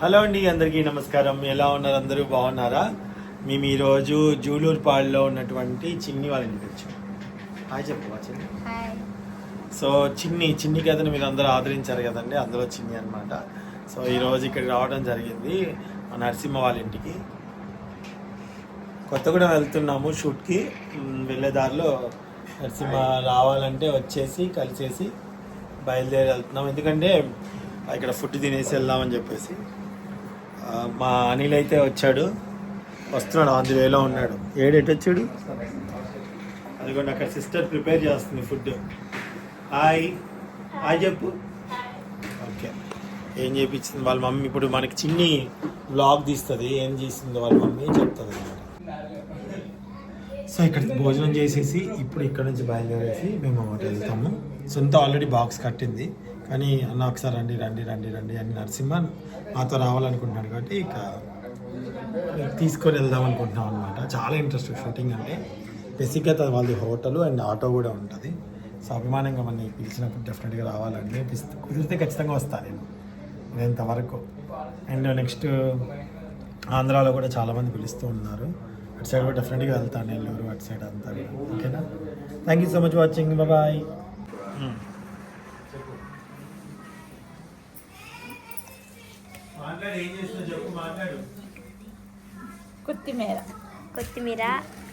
Hello అండి అందరికీ నమస్కారం. ఎలా ఉన్నారు అందరూ? బాగున్నారా? మేము ఈరోజు జూలూరుపాడులో ఉన్నటువంటి చిన్ని వాళ్ళ ఇంటికి వచ్చాం. హాయ్ చెప్పు చిన్ని. సో చిన్ని చిన్ని కథను మీరు అందరూ ఆదరించారు కదండి అందులో చిన్ని అనమాట సో ఈరోజు ఇక్కడికి రావడం జరిగింది మా నరసింహ వాళ్ళ ఇంటికి. కొత్తగూడెం వెళ్తున్నాము షూట్కి. వెళ్ళే దారిలో నరసింహ రావాలంటే వచ్చేసి కలిసేసి బయలుదేరి వెళ్తున్నాం. ఎందుకంటే ఇక్కడ ఫుడ్ తినేసి వెళ్దామని చెప్పేసి. మా అనిల్ అయితే వచ్చాడు. వస్తున్నాడు ఆన్ ది వేలో ఉన్నాడు. ఏడెటు వచ్చాడు? అదిగోండి అక్కడ సిస్టర్ ప్రిపేర్ చేస్తుంది ఫుడ్. హాయ్. హాయ్ చెప్పు. ఓకే. ఏం చేయించింది వాళ్ళ మమ్మీ ఇప్పుడు మనకి చిన్ని బ్లాగ్ తీస్తుంది. ఏం చేసిందో వాళ్ళ మమ్మీ చెప్తుంది సో ఇక్కడ భోజనం చేసేసి ఇప్పుడు ఇక్కడ నుంచి బయలుదేరేసి మేము వెళ్తాము. సొంత ఆల్రెడీ బాక్స్ కట్టింది. కానీ అన్న ఒకసారి రండి రండి రండి రండి అని నరసింహ మాతో రావాలనుకుంటున్నాడు కాబట్టి ఇక తీసుకొని వెళ్దాం అనుకుంటున్నాం అనమాట చాలా ఇంట్రెస్ట్ షూటింగ్ అంటే. బేసిక్గా వాళ్ళది హోటల్ అండ్ ఆటో కూడా ఉంటుంది. సో అభిమానంగా మన పిలిచినప్పుడు డెఫినెట్గా రావాలండి. కుదిరితే ఖచ్చితంగా వస్తాను నేను. ఇంతవరకు అండ్ నెక్స్ట్ ఆంధ్రాలో కూడా చాలామంది పిలుస్తూ ఉన్నారు. అటు సైడ్ కూడా డెఫినెట్గా వెళ్తాను నెల్లూరు అటు సైడ్ అంతా ఓకేనా thank you so much watching bye ఏం చేస్తున్నా చెప్పు మాట్లాడు. కొత్తిమీర. కొత్తిమీర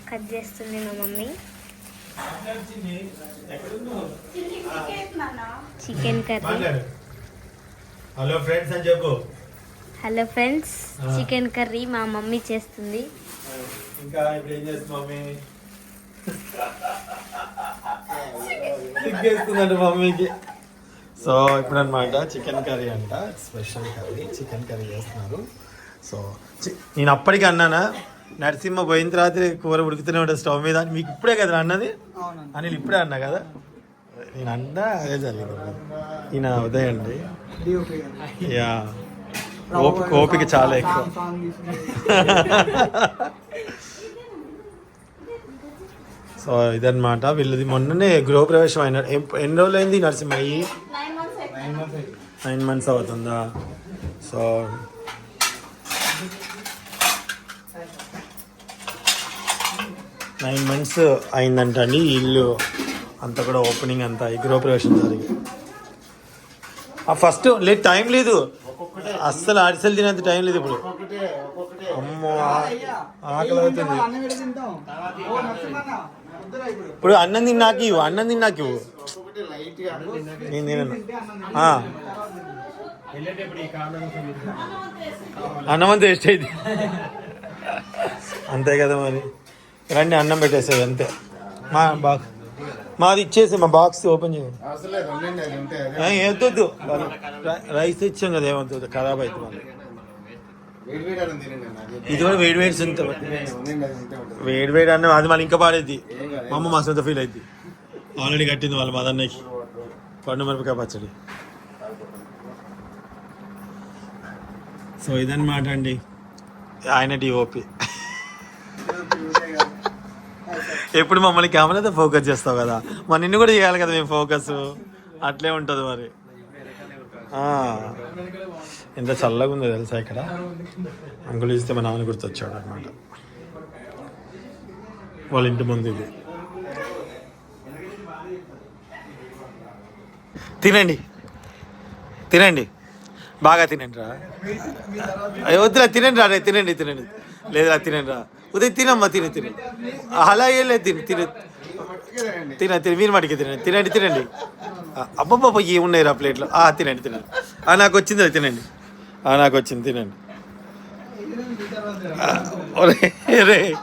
కట్ చేస్తుంది మా mummy. Chicken curry. Hello friends అని చెప్పు. Hello friends. చికెన్ కర్రీ మా మమ్మీ చేస్తుంది. ఇంకా ఇప్పుడు ఏం చేస్తుంది మమ్మీ? సిగ్గేస్తుందండి మమ్మీకి. సో ఇప్పుడు అనమాట చికెన్ కర్రీ అంట. Special curry. చికెన్ కర్రీ చేస్తున్నారు. సో నేను అప్పటికి అన్నానా నరసింహ పోయిన తర్వాత కూర ఉడుకుతూనే ఉంటుంది స్టవ్ మీద అని. మీకు ఇప్పుడే కదా అన్నది? అనిల్ ఇప్పుడే అన్నా కదా? నేను అన్నా అదే జరిగింది. ఈయన ఉదయం అండి. యా. ఓపిక ఓపిక చాలా ఎక్కువ. సో ఇదన్నమాట. వీళ్ళది మొన్ననే గృహప్రవేశం అయినాడు ఎం- ఎన్ని రోజులు అయింది నరసింహ అయ్యి నైన్ మంత్స్ అవుతుందా? సో నైన్ మంత్స్ అయిందంట అండి ఇల్లు. అంతా కూడా ఓపెనింగ్ అంతా గృహప్రవేశం జరిగి ఫస్ట్ లేదు టైం లేదు. అస్సలు అరిసెలు తినేంత టైం లేదు ఇప్పుడు. అమ్మో ఆకలి అవుతుంది ఇప్పుడు. అన్నం తిన్నాకి ఇవ్వు అన్నం తిన్నాకి ఇవ్వు. నేను తినను. ఆ. అన్నం అంతా వేస్ట్ అయింది. అంతే కదా మరి. రండి అన్నం పెట్టేసేది అంతే. మా బాక్స్ మాది ఇచ్చేసి మా బాక్స్ ఓపెన్ చేయండి. ఏమొద్దు రైస్ ఇచ్చాం కదా ఏమవుతుంది? ఖరాబ్ అవుతుంది ఇది కూడా వేడి వేడి సొంత. వేడి వేడి అన్నం అది మళ్ళీ ఇంకా పాడేది మా అమ్మ మా సొంత ఫీల్ అయింది ఆల్రెడీ కట్టింది వాళ్ళ మదన్నకి పండు మిరపకాయ పచ్చడి. సో ఇదన్నమాట అండి. ఆయన డిఓపి ఎప్పుడు మమ్మల్ని కెమెరాతో ఫోకస్ చేస్తావు కదా? మరి నిన్ను కూడా చేయాలి కదా మేము ఫోకస్ అట్లే ఉంటుంది మరి. ఎంత చల్లగా ఉందో తెలుసా ఇక్కడ? అంకులు ఇస్తే మా నాన్న గుర్తొచ్చాడు అనమాట వాళ్ళ ఇంటి ముందు ఇది. తినండి. తినండి. బాగా తినండి రా. వద్దురా తినండి రా తినండి తినండి. లేదురా తినండి రా. ఉదయం తినమ్మా తిని తిని. అలా ఏం లేదు తిని తిని. తిన తిని మీరు మటుకి తినండి. తినండి తినండి. అబ్బబ్బబ్బ ఏమున్నాయి రా ప్లేట్లో? ఆ, తినండి తినండి. ఆ, నాకు వచ్చింది అది తినండి. ఆ, నాకు వచ్చింది తినండి. రే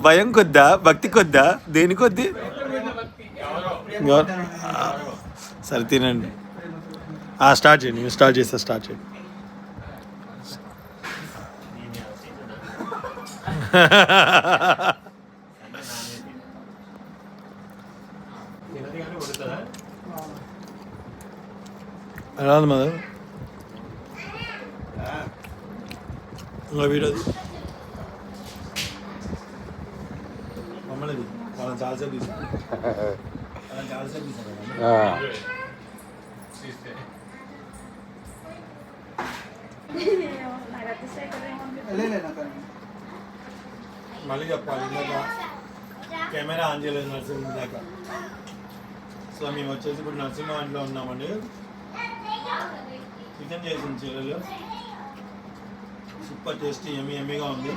భయం కొద్దా? భక్తి కొద్దా? దేని కొద్ది సరే తినండి. స్టార్ట్ చేయండి నేను స్టార్ట్ చేస్తా స్టార్ట్ చేయండి. ఉంది మదర్? ఇంకా వీడియోది మమ్మల్ని వాళ్ళని చాలాసేపు తీసుకున్నాం చాలాసేపు తీసుకున్నాం మళ్ళీ చెప్పాలి ఇందాక కెమెరా ఆన్ చేయలేదు నరసింహ ఇందాక. సో మేము వచ్చేసి ఇప్పుడు నరసింహ ఇంట్లో ఉన్నామండి. చికెన్ చేసింది చీరలు సూపర్ టేస్టీ ఎమ్మి ఎమ్మిగా ఉంది.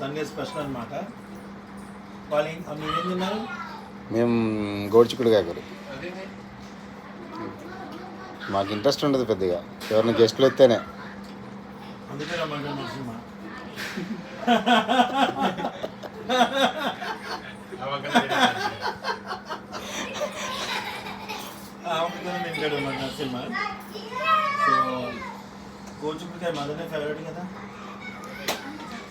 సండే స్పెషల్ అనమాట వాళ్ళు ఏం- తిన్నారు? మేము గోడ్చిక్కుడుగా కాకరు మాకు ఇంట్రెస్ట్ ఉండదు పెద్దగా. ఎవరిని గెస్ట్లు వస్తేనే. అందుకే రమ్మంటారు నరసింహ ఆమెకు తింటాడు మన నరసింహ సో గోచుకుడికాయ మదనే ఫేవరెట్ కదా?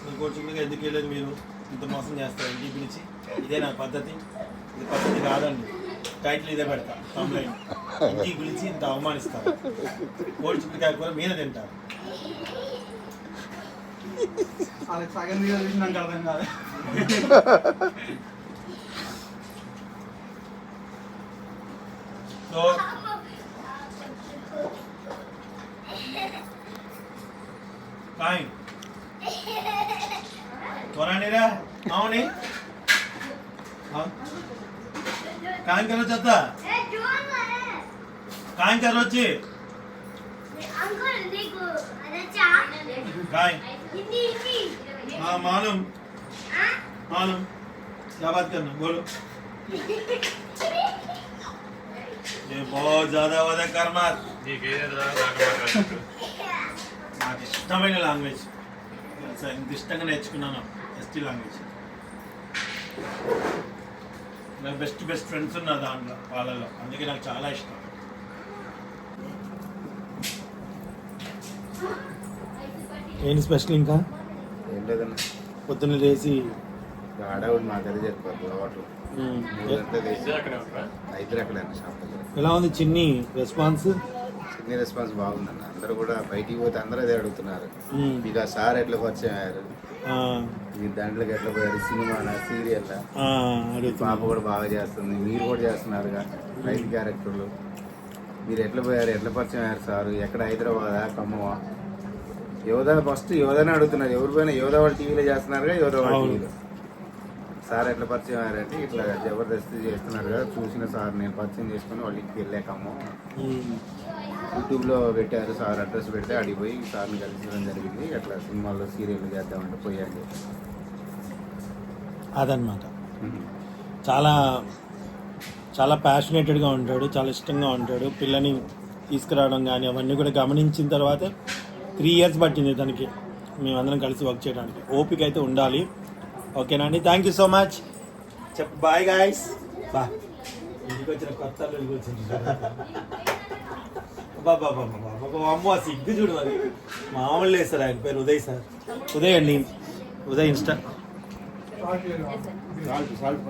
మీరు గోచుకుడికాయ ఎందుకు వెళ్ళలేదు మీరు? ఇంత మోసం చేస్తారు ఇంటికి పిలిచి. ఇదే నా పద్ధతి. ఇది పద్ధతి కాదండి. టైటిల్ ఇదే పెడతా. కంప్లైంట్ ఇంటికి పిలిచి ఇంత అవమానిస్తారు. గోచుకుడికాయ కూర మీద తింటారు. వాళ్ళకి సగం వీడియో చూసి నాకు అర్థం కాదు. సో కాయ్. త్వరనిరా అవుని కాయం కర్ర చెత్త కాయం కర్ర వచ్చి కాయ్ हाँ मालूम मालूम क्या बात करना बोलो ये बहुत ज्यादा वादा कर मत నాకు ఇష్టమైన లాంగ్వేజ్ తెలుసా ఇంత ఇష్టంగా నేర్చుకున్నాను ఎస్టీ లాంగ్వేజ్ నాకు బెస్ట్ బెస్ట్ ఫ్రెండ్స్ ఉన్నారు దాంట్లో వాళ్ళలో. అందుకే నాకు చాలా ఇష్టం. ఏంటి స్పెషల్ ఇంకా? ఏం లేదన్నా. పొద్దున్న లేచి ఆడవాడు మాకు అది చెప్పారు ఇద్దరు అక్కడ షాప్ దగ్గర. ఎలా ఉంది చిన్ని రెస్పాన్స్? చిన్ని రెస్పాన్స్ బాగుందన్న. అందరూ కూడా బయటికి పోతే అందరూ అదే అడుగుతున్నారు. మీకు ఆ సార్ ఎట్లా పరిచయం అయ్యారు? మీ దాంట్లోకి ఎట్లా పోయారు? Cinema serial? పాప కూడా బాగా చేస్తుంది. మీరు కూడా చేస్తున్నారుగా రైతు క్యారెక్టర్లు. మీరు ఎట్లా పోయారు? ఎట్లా పరిచయం అయ్యారు సార్? ఎక్కడ హైదరాబాదా? ఖమ్మమా? యోధా ఫస్ట్ యోధానే అడుగుతున్నారు. ఎవరు పోయినా యోధా వాళ్ళు టీవీలో చేస్తున్నారుగా యోధా వాళ్ళ. టీవీలో. సార్ ఎట్లా పరిచయం అయ్యారంటే ఇట్లా జబర్దస్త్ చేస్తున్నారు కదా చూసిన సార్ నేను పరిచయం చేసుకుని వాళ్ళ ఇంటికి వెళ్ళాకమ్మో. యూట్యూబ్లో పెట్టారు సార్ అడ్రస్ పెడితే అడిగిపోయి సార్ని కలిసడం జరిగింది. అట్లా సినిమాల్లో సీరియల్ చేద్దామంటే పోయాను అదనమాట చాలా చాలా ప్యాషనేటెడ్గా ఉంటాడు చాలా ఇష్టంగా ఉంటాడు. పిల్లని తీసుకురావడం కానీ అవన్నీ కూడా గమనించిన తర్వాత త్రీ ఇయర్స్ పట్టింది తనకి. మేమందరం కలిసి వర్క్ చేయడానికి. ఓపిక అయితే ఉండాలి. ఓకేనా అండి థ్యాంక్ యూ సో మచ్ చెప్పు బాయ్ గాయస్ బా ఇంటికి వచ్చిన కొత్త అల్లుడికి వచ్చింది బాబా అమ్మో సిగ్గు చూడు మరి. మామూలు లేదు సార్ ఆయన పేరు ఉదయ్ సార్. ఉదయ్ అండి. ఉదయ్ ఇన్స్టా. Salt salt.